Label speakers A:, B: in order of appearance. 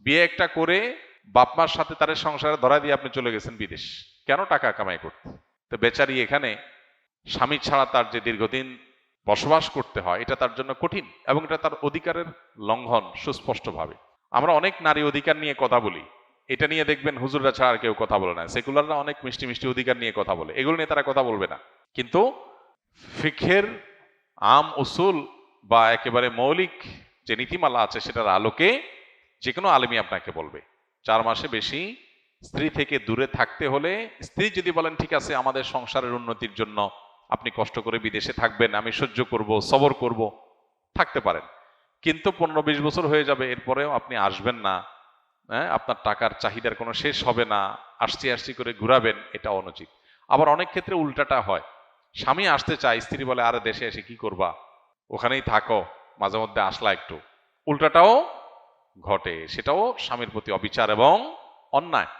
A: বিয়ে একটা করে বাপমার সাথে তার সংসারে ধরা দিয়ে আপনি চলে গেছেন বিদেশ। কেন টাকা কামাই করতে? তো বেচারি এখানে স্বামী ছাড়া তার যে দীর্ঘদিন বসবাস করতে হয়, এটা তার জন্য কঠিন এবং এটা তার অধিকারের লঙ্ঘন সুস্পষ্টভাবে। আমরা অনেক নারী অধিকার নিয়ে কথা বলি। এটা নিয়ে দেখবেন হুজুররা ছাড়া আর কেউ কথা বলে না। সেকুলাররা অনেক মিষ্টি মিষ্টি অধিকার নিয়ে কথা বলে। এগুলো নিয়ে তারা কথা বলবে না। কিন্তু ফিখের আম উসুল বা একেবারে মৌলিক যে নীতিমালা আছে, সেটার আলোকে যে কোনো আলেমী আপনাকে বলবে। চার মাসে বেশি স্ত্রী থেকে দূরে থাকতে হলে, স্ত্রী যদি বলেন, ঠিক আছে, আমাদের সংসারের উন্নতির জন্য আপনি কষ্ট করে বিদেশে থাকবেন, আমি সহ্য করব, সবর করব। থাকতে পারেন। কিন্তু পনেরো বিশ বছর হয়ে যাবে, এরপরেও আপনি আসবেন না। হ্যাঁ আপনার টাকার চাহিদার কোনো শেষ হবে না। আসছি আসছি করে ঘুরাবেন, এটা অনুচিত। আবার অনেক ক্ষেত্রে উল্টাটা হয়। স্বামী আসতে চায়, স্ত্রী বলে, আরে, দেশে এসে কি করবা? ওখানেই থাকো, মাঝে মধ্যে আসলা একটু। উল্টাটাও ঘটে সেটাও স্বামীর প্রতি অবিচার এবং অন্যায়।